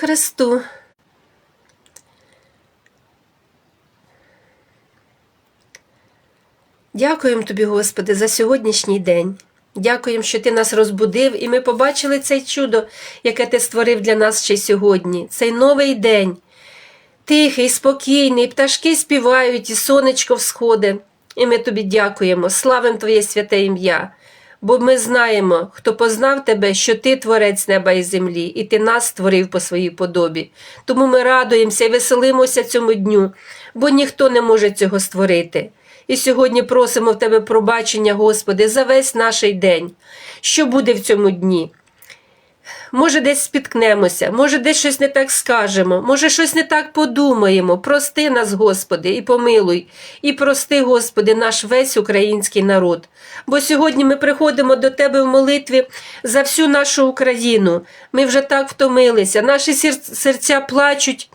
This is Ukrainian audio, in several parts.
Христу. Дякуємо тобі, Господи, за сьогоднішній день. Дякуємо, що ти нас розбудив, і ми побачили це чудо, яке ти створив для нас ще сьогодні. Цей новий день. Тихий, спокійний, пташки співають, і сонечко всходить. І ми тобі дякуємо, славимо Твоє святе ім'я. Бо ми знаємо, хто познав тебе, що ти творець неба і землі, і ти нас створив по своїй подобі. Тому ми радуємося і веселимося цьому дню, бо ніхто не може цього створити. І сьогодні просимо в тебе пробачення, Господи, за весь наш день. Що буде в цьому дні? Може, десь спіткнемося, може, десь щось не так скажемо, може, щось не так подумаємо. Прости нас, Господи, і помилуй, і прости, Господи, наш весь український народ. Бо сьогодні ми приходимо до Тебе в молитві за всю нашу Україну. Ми вже так втомилися, наші серця плачуть.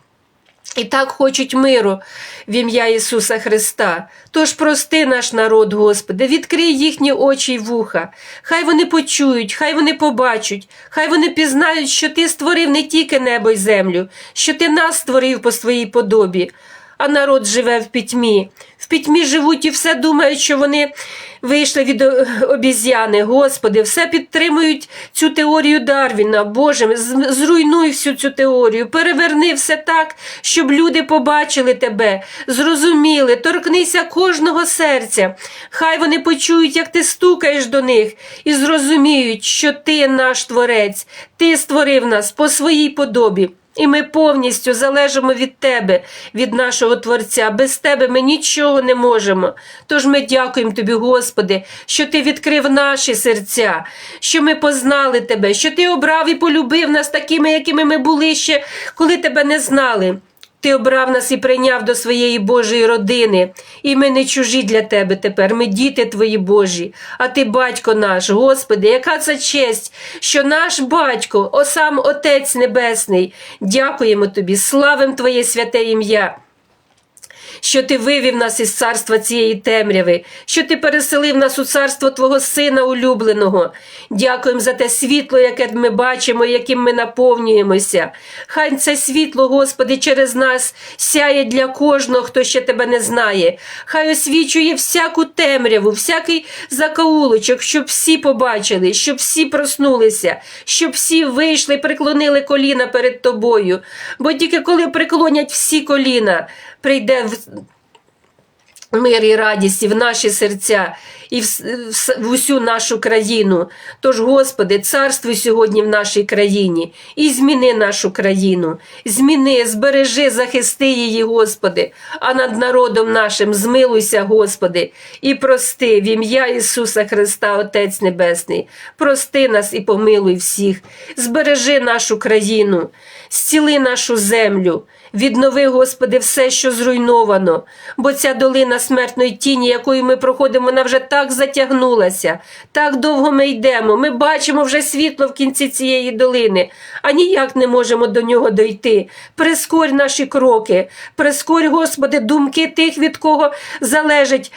І так хочуть миру в ім'я Ісуса Христа. Тож прости наш народ, Господи, відкрий їхні очі й вуха. Хай вони почують, хай вони побачать, хай вони пізнають, що Ти створив не тільки небо й землю, що Ти нас створив по своїй подобі. А народ живе в пітьмі. В пітьмі живуть і все думають, що вони вийшли від обіз'яни. Господи, все підтримують цю теорію Дарвіна. Боже, зруйнуй всю цю теорію, переверни все так, щоб люди побачили тебе, зрозуміли, торкнися кожного серця. Хай вони почують, як ти стукаєш до них, і зрозуміють, що ти наш творець, ти створив нас по своїй подобі. І ми повністю залежимо від Тебе, від нашого Творця. Без Тебе ми нічого не можемо. Тож ми дякуємо Тобі, Господи, що Ти відкрив наші серця, що ми познали Тебе, що Ти обрав і полюбив нас такими, якими ми були ще, коли Тебе не знали. Ти обрав нас і прийняв до своєї Божої родини, і ми не чужі для тебе тепер. Ми діти твої Божі, а ти батько наш, Господи, яка це честь, що наш батько, о сам Отець Небесний, дякуємо тобі, славим Твоє святе ім'я що ти вивів нас із царства цієї темряви, що ти переселив нас у царство Твого Сина улюбленого. Дякуємо за те світло, яке ми бачимо, яким ми наповнюємося. Хай це світло, Господи, через нас сяє для кожного, хто ще тебе не знає. Хай освічує всяку темряву, всякий закоулочок, щоб всі побачили, щоб всі проснулися, щоб всі вийшли, преклонили коліна перед тобою. Бо тільки коли преклонять всі коліна, прийде в мир і радість і в наші серця, і в, в в усю нашу країну. Тож, Господи, царствуй сьогодні в нашій країні і зміни нашу країну. Зміни, збережи, захисти її, Господи, а над народом нашим змилуйся, Господи, і прости в ім'я Ісуса Христа, Отець Небесний. Прости нас і помилуй всіх. Збережи нашу країну, зціли нашу землю. Віднови, Господи, все, що зруйновано, бо ця долина смертної тіні, якою ми проходимо, вона вже так затягнулася. Так довго ми йдемо. Ми бачимо вже світло в кінці цієї долини, а ніяк не можемо до нього дойти. Прискорь наші кроки, прискорь, Господи, думки тих, від кого залежить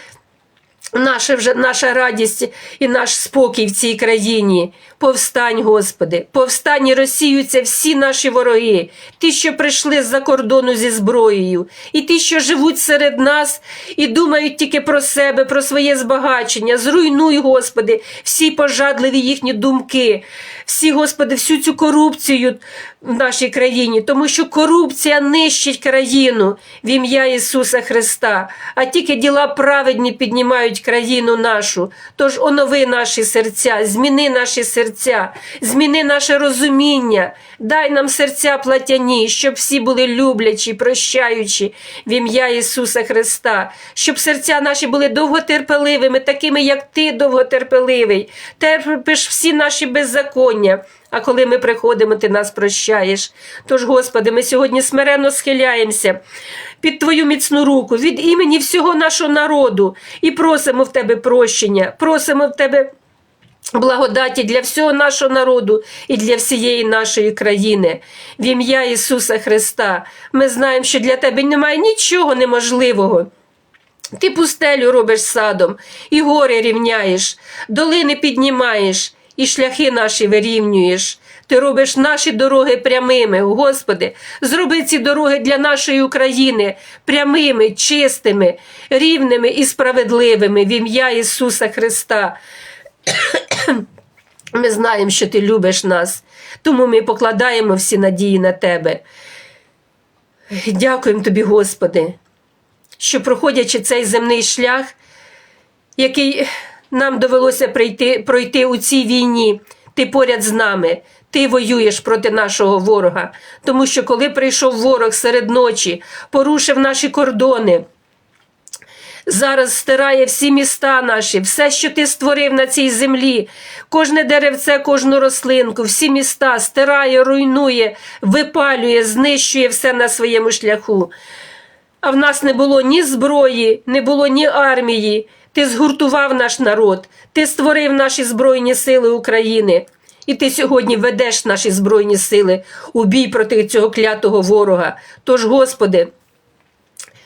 Наша вже наша радість і наш спокій в цій країні. Повстань, Господи, повстань і розсіються всі наші вороги, ті, що прийшли з-за кордону зі зброєю, і ті, що живуть серед нас і думають тільки про себе, про своє збагачення. Зруйнуй, Господи, всі пожадливі їхні думки, всі, Господи, всю цю корупцію в нашій країні, тому що корупція нищить країну в ім'я Ісуса Христа, а тільки діла праведні піднімають країну нашу. Тож онови наші серця, зміни наші серця, зміни наше розуміння, дай нам серця платяні, щоб всі були люблячі, прощаючі в ім'я Ісуса Христа, щоб серця наші були довготерпеливими, такими, як Ти довготерпеливий. Терпиш всі наші беззаконня. А коли ми приходимо, ти нас прощаєш. Тож, Господи, ми сьогодні смиренно схиляємося під Твою міцну руку від імені всього нашого народу і просимо в Тебе прощення, просимо в Тебе. Благодаті для всього нашого народу і для всієї нашої країни. В ім'я Ісуса Христа ми знаємо, що для Тебе немає нічого неможливого. Ти пустелю робиш садом, і гори рівняєш, долини піднімаєш, і шляхи наші вирівнюєш. Ти робиш наші дороги прямими. Господи, зроби ці дороги для нашої України прямими, чистими, рівними і справедливими в ім'я Ісуса Христа. Ми знаємо, що ти любиш нас, тому ми покладаємо всі надії на тебе. Дякуємо тобі, Господи, що проходячи цей земний шлях, який нам довелося пройти, пройти у цій війні, ти поряд з нами. Ти воюєш проти нашого ворога, тому що коли прийшов ворог серед ночі, порушив наші кордони, зараз стирає всі міста наші, все, що ти створив на цій землі, кожне деревце, кожну рослинку, всі міста стирає, руйнує, випалює, знищує все на своєму шляху. А в нас не було ні зброї, не було ні армії. Ти згуртував наш народ, ти створив наші Збройні Сили України. І ти сьогодні ведеш наші Збройні Сили у бій проти цього клятого ворога. Тож, Господи,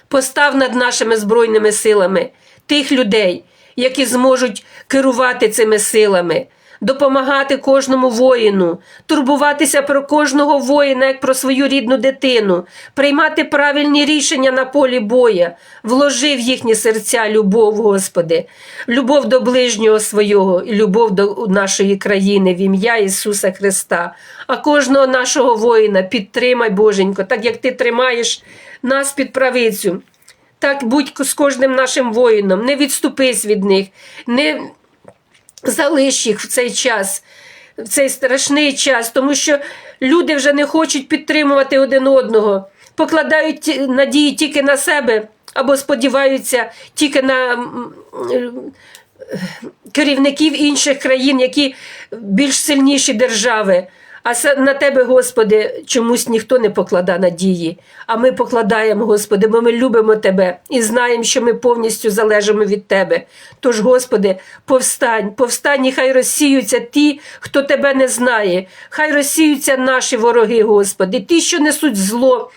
постав над нашими Збройними силами тих людей, які зможуть керувати цими силами, допомагати кожному воїну, турбуватися про кожного воїна, як про свою рідну дитину, приймати правильні рішення на полі боя, вложи в їхні серця любов, Господи, любов до ближнього свого, і любов до нашої країни в ім'я Ісуса Христа. А кожного нашого воїна підтримай, Боженько, так як ти тримаєш нас під правицю. Так будь з кожним нашим воїном, не відступись від них, не залиш їх в цей час, в цей страшний час, тому що люди вже не хочуть підтримувати один одного, покладають надії тільки на себе або сподіваються тільки на м, керівників інших країн, які більш сильніші держави. А на тебе, Господи, чомусь ніхто не поклада надії. А ми покладаємо, Господи, бо ми любимо Тебе і знаємо, що ми повністю залежимо від Тебе. Тож, Господи, повстань, повстань, і хай розсіються ті, хто Тебе не знає. Хай розсіються наші вороги, Господи, ті, що несуть зло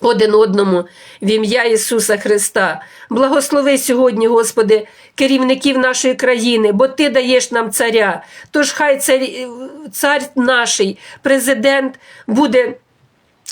один одному в ім'я Ісуса Христа. Благослови сьогодні, Господи, керівників нашої країни, бо Ти даєш нам царя. Тож хай цар, цар наш, президент буде.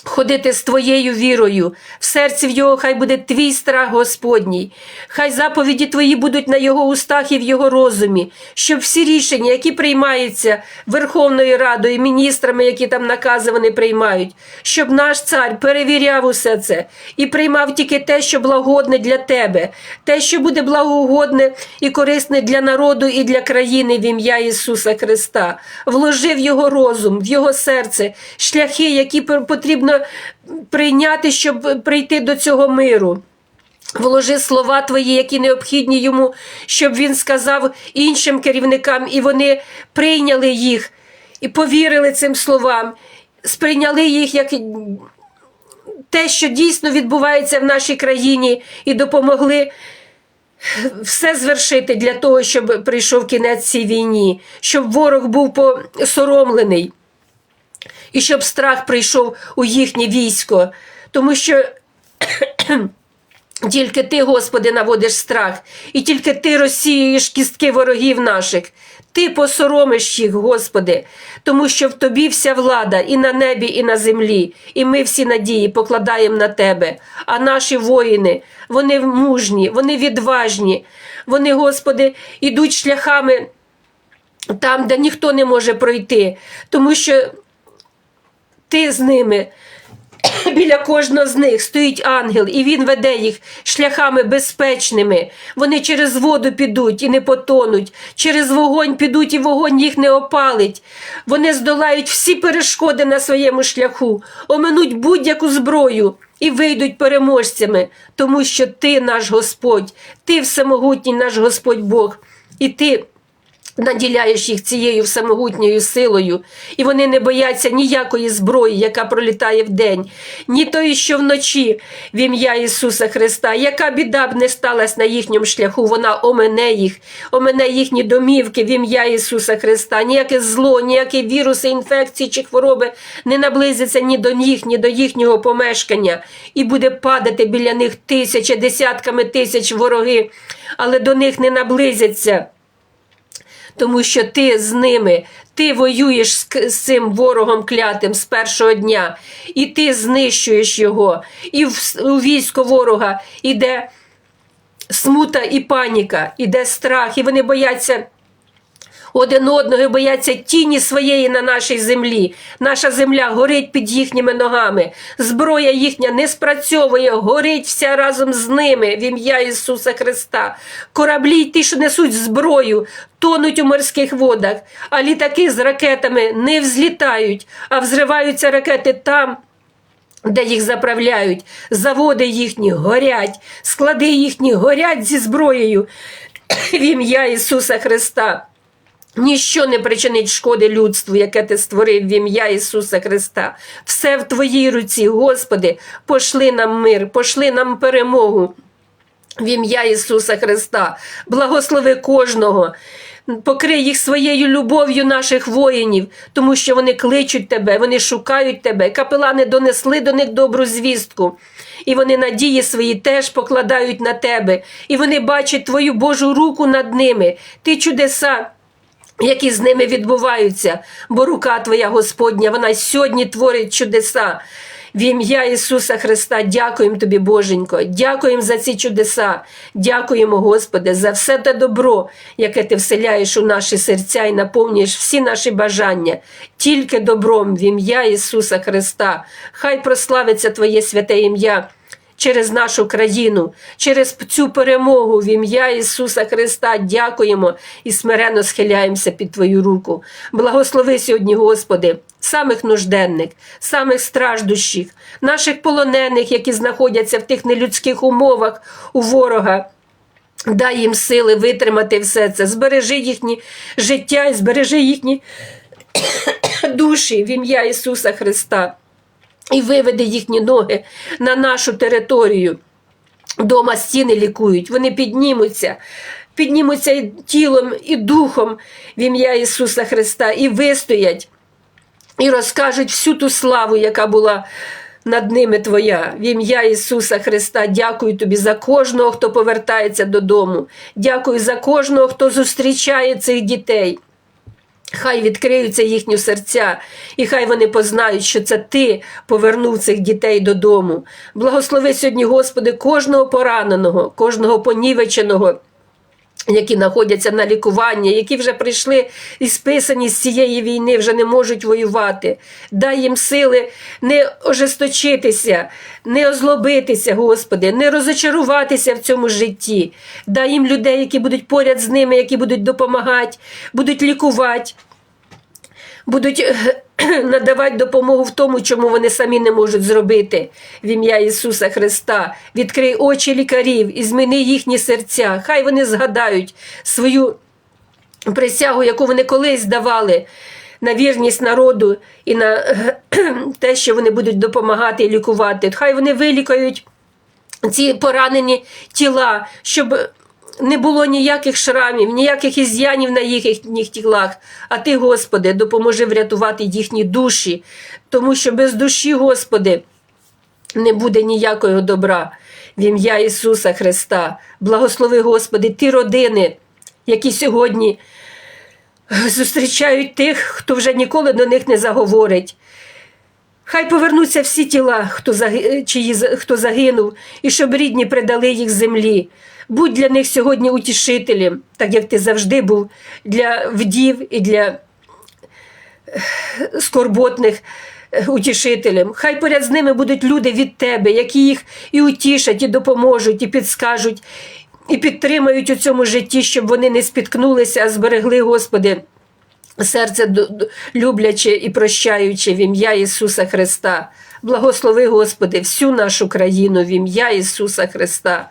Ходити з твоєю вірою, в серці в його хай буде твій страх Господній, хай заповіді твої будуть на його устах і в його розумі, щоб всі рішення, які приймаються Верховною Радою, міністрами, які там накази вони приймають, щоб наш цар перевіряв усе це і приймав тільки те, що благодне для тебе, те, що буде благоугодне і корисне для народу і для країни в ім'я Ісуса Христа. Вложи в його розум, в його серце шляхи, які пер- потрібно прийняти, щоб прийти до цього миру. Вложи слова твої, які необхідні йому, щоб він сказав іншим керівникам, і вони прийняли їх і повірили цим словам, сприйняли їх як те, що дійсно відбувається в нашій країні, і допомогли все звершити для того, щоб прийшов кінець цій війні, щоб ворог був посоромлений і щоб страх прийшов у їхнє військо, тому що тільки ти, Господи, наводиш страх, і тільки ти розсіюєш кістки ворогів наших. Ти посоромиш їх, Господи, тому що в тобі вся влада і на небі, і на землі, і ми всі надії покладаємо на тебе. А наші воїни, вони мужні, вони відважні, вони, Господи, ідуть шляхами там, де ніхто не може пройти, тому що ти з ними. Біля кожного з них стоїть ангел, і він веде їх шляхами безпечними. Вони через воду підуть і не потонуть, через вогонь підуть, і вогонь їх не опалить. Вони здолають всі перешкоди на своєму шляху, оминуть будь-яку зброю і вийдуть переможцями, тому що ти наш Господь, ти всемогутній наш Господь Бог, і ти наділяєш їх цією всемогутньою силою, і вони не бояться ніякої зброї, яка пролітає вдень, ні тої, що вночі, в ім'я Ісуса Христа. Яка біда б не сталася на їхньому шляху, вона омене їх, омене їхні домівки в ім'я Ісуса Христа. Ніяке зло, ніякі віруси, інфекції чи хвороби не наблизяться ні до них, ні до їхнього помешкання, і буде падати біля них тисячі, десятками тисяч вороги, але до них не наблизяться тому що ти з ними, ти воюєш з, цим ворогом клятим з першого дня, і ти знищуєш його. І в, у військо ворога іде смута і паніка, іде страх, і вони бояться. Один одного бояться тіні своєї на нашій землі. Наша земля горить під їхніми ногами. Зброя їхня не спрацьовує, горить вся разом з ними в ім'я Ісуса Христа. Кораблі ті, що несуть зброю, тонуть у морських водах, а літаки з ракетами не взлітають, а взриваються ракети там, де їх заправляють, заводи їхні горять, склади їхні горять зі зброєю в ім'я Ісуса Христа. Ніщо не причинить шкоди людству, яке ти створив в ім'я Ісуса Христа. Все в твоїй руці, Господи, пошли нам мир, пошли нам перемогу. В ім'я Ісуса Христа, благослови кожного, покрий їх своєю любов'ю наших воїнів, тому що вони кличуть тебе, вони шукають тебе. Капелани донесли до них добру звістку, і вони надії свої теж покладають на тебе, і вони бачать твою Божу руку над ними, ти чудеса які з ними відбуваються, бо рука Твоя Господня, вона сьогодні творить чудеса. В ім'я Ісуса Христа дякуємо Тобі, Боженько, дякуємо за ці чудеса, дякуємо, Господи, за все те добро, яке Ти вселяєш у наші серця і наповнюєш всі наші бажання, тільки добром в ім'я Ісуса Христа. Хай прославиться Твоє святе ім'я через нашу країну, через цю перемогу в ім'я Ісуса Христа дякуємо і смиренно схиляємося під Твою руку. Благослови сьогодні, Господи, самих нужденних, самих страждущих, наших полонених, які знаходяться в тих нелюдських умовах у ворога. Дай їм сили витримати все це, збережи їхні життя і збережи їхні душі в ім'я Ісуса Христа і виведе їхні ноги на нашу територію. Дома стіни лікують, вони піднімуться, піднімуться і тілом, і духом в ім'я Ісуса Христа, і вистоять, і розкажуть всю ту славу, яка була над ними Твоя. В ім'я Ісуса Христа. Дякую тобі за кожного, хто повертається додому. Дякую за кожного, хто зустрічає цих дітей. Хай відкриються їхні серця, і хай вони познають, що це ти повернув цих дітей додому. Благослови сьогодні, Господи, кожного пораненого, кожного понівеченого, які знаходяться на лікуванні, які вже прийшли і списані з цієї війни, вже не можуть воювати. Дай їм сили не ожесточитися, не озлобитися, Господи, не розочаруватися в цьому житті. Дай їм людей, які будуть поряд з ними, які будуть допомагати, будуть лікувати. Будуть е, надавати допомогу в тому, чому вони самі не можуть зробити в ім'я Ісуса Христа. Відкрий очі лікарів і зміни їхні серця. Хай вони згадають свою присягу, яку вони колись давали на вірність народу і на те, що вони будуть допомагати і лікувати. Хай вони вилікають ці поранені тіла, щоб не було ніяких шрамів, ніяких із'янів на їхніх тілах. А ти, Господи, допоможи врятувати їхні душі, тому що без душі, Господи, не буде ніякого добра. В ім'я Ісуса Христа. Благослови, Господи, ті родини, які сьогодні зустрічають тих, хто вже ніколи до них не заговорить. Хай повернуться всі тіла, хто, загинув, і щоб рідні придали їх землі. Будь для них сьогодні утішителем, так як ти завжди був для вдів і для скорботних е, утішителем. Хай поряд з ними будуть люди від тебе, які їх і утішать, і допоможуть, і підскажуть, і підтримають у цьому житті, щоб вони не спіткнулися, а зберегли, Господи, серце любляче і прощаюче в ім'я Ісуса Христа. Благослови, Господи, всю нашу країну в ім'я Ісуса Христа.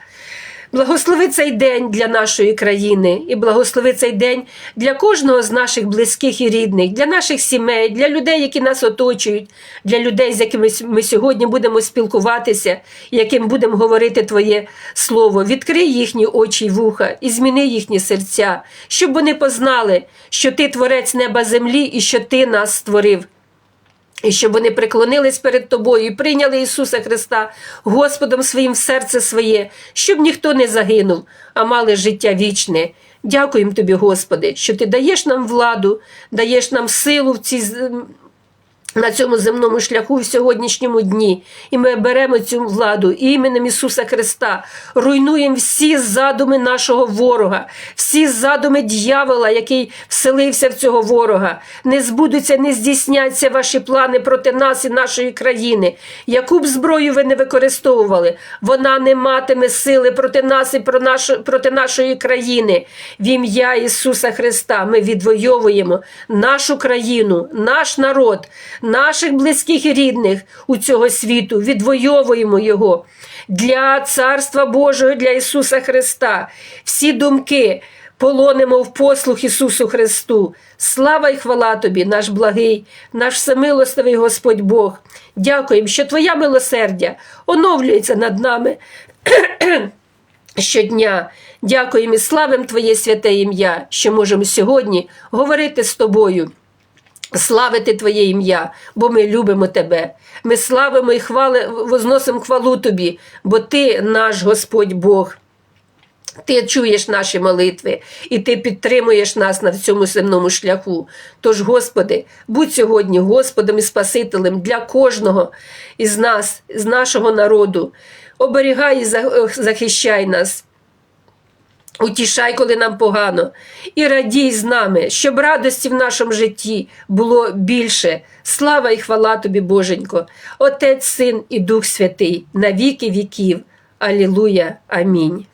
Благослови цей день для нашої країни і благослови цей день для кожного з наших близьких і рідних, для наших сімей, для людей, які нас оточують, для людей, з якими ми сьогодні будемо спілкуватися, яким будемо говорити Твоє Слово. Відкрий їхні очі й вуха і зміни їхні серця, щоб вони познали, що Ти творець неба землі і що Ти нас створив. І щоб вони преклонились перед тобою і прийняли Ісуса Христа Господом своїм в серце своє, щоб ніхто не загинув, а мали життя вічне. Дякуємо тобі, Господи, що ти даєш нам владу, даєш нам силу в цій на цьому земному шляху в сьогоднішньому дні. І ми беремо цю владу іменем Ісуса Христа, руйнуємо всі задуми нашого ворога, всі задуми дьявола, який вселився в цього ворога. Не збудуться, не здійсняться ваші плани проти нас і нашої країни. Яку б зброю ви не використовували, вона не матиме сили проти нас і про нашу, проти нашої країни. В ім'я Ісуса Христа ми відвоюємо нашу країну, наш народ, наших близьких і рідних у цього світу, відвоюємо його для Царства Божого, для Ісуса Христа. Всі думки полонимо в послух Ісусу Христу. Слава й хвала тобі, наш благий, наш всемилостивий Господь Бог. Дякуємо, що Твоя милосердя оновлюється над нами щодня. Дякуємо і славим Твоє святе ім'я, що можемо сьогодні говорити з тобою. Славити Твоє ім'я, бо ми любимо Тебе. Ми славимо і хвали, возносимо хвалу Тобі, бо Ти наш Господь Бог. Ти чуєш наші молитви, і ти підтримуєш нас на цьому земному шляху. Тож, Господи, будь сьогодні Господом і Спасителем для кожного із нас, з нашого народу. Оберігай і захищай нас. Утішай, коли нам погано, і радій з нами, щоб радості в нашому житті було більше. Слава і хвала тобі, Боженько, Отець, Син і Дух Святий, на віки віків. Алілуя. Амінь.